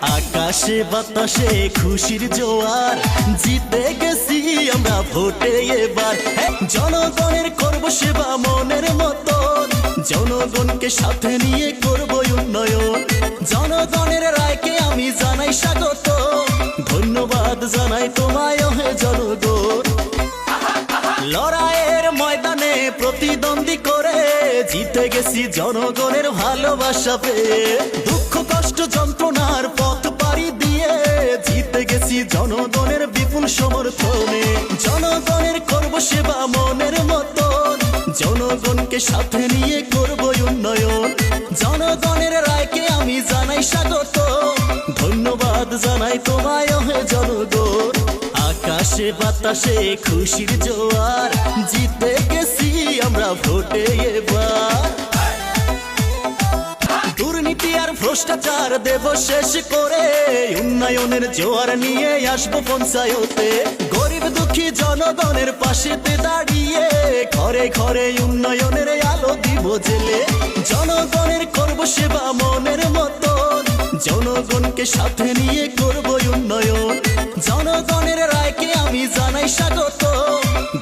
আকাশে বাতাসে খুশির জোয়ার। জিতে গেছি আমরা ভোটে এবার। জনগণের করব সেবা মনের মতন। জনগণকে সাথে নিয়ে করব উন্নয়ন। জনগণের রায়কে আমি জানাই স্বাগত। ধন্যবাদ জানাই তোমায় হে জনগণ। লড়াইয়ের ময়দানে প্রতিদ্বন্দ্বী করে জিতে গেছি জনগণের ভালোবাসা পেয়ে। দুঃখ, কষ্ট, যন্ত্রণার পথ পাড়ি দিয়ে জিতে গেছি জনগণের বিপুল সমর্থনে। জনগণের করব সেবা মনের মতন। জনগণকে সাথে নিয়ে করবই উন্নয়ন। আকাশে বাতাসে খুশির জোয়ার। জিতে গেছি আমরা ভোটে এবার। দুর্নীতি আর ভ্রষ্টাচার দেব শেষ করে। উন্নয়নের জোয়ার নিয়ে আসব পঞ্চায়েতে। গরিব দুঃখী জনগণের পাশেতে দাঁড়িয়ে ঘরে ঘরে উন্নয়নের আলো দিব জেলে। জনগণের করব সেবা মনের মতন। জনগণকে সাথে নিয়ে করব উন্নয়ন। জনগণের রায়কে আমি জানাই স্বাগত।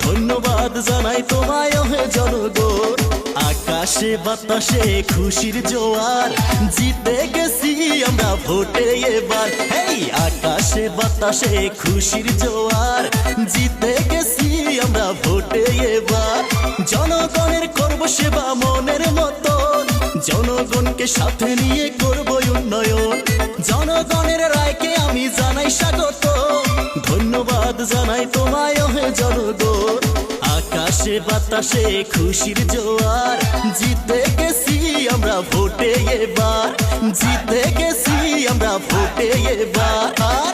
ধন্যবাদ জানাই তোমায় হে জনগণ। আকাশে, বাতাসে খুশির জোয়ার, জিতে গেছি আমরা ভোটে এবার। হেই, আকাশে, বাতাসে খুশির জোয়ার, জিতে গেছি আমরা ভোটে এবার। জনগণের করব সেবা মনের মতন জনগণকে সাথে নিয়ে করব উন্নয়ন। জনগণের রায়কে আমি ধন্যবাদ জানাই তোমায় হয়ে জনগণ। আকাশে, বাতাসে খুশির জোয়ার। জিতে গেছি আমরা ভোটে এবার। জিতে গেছি আমরা ভোটে এবার।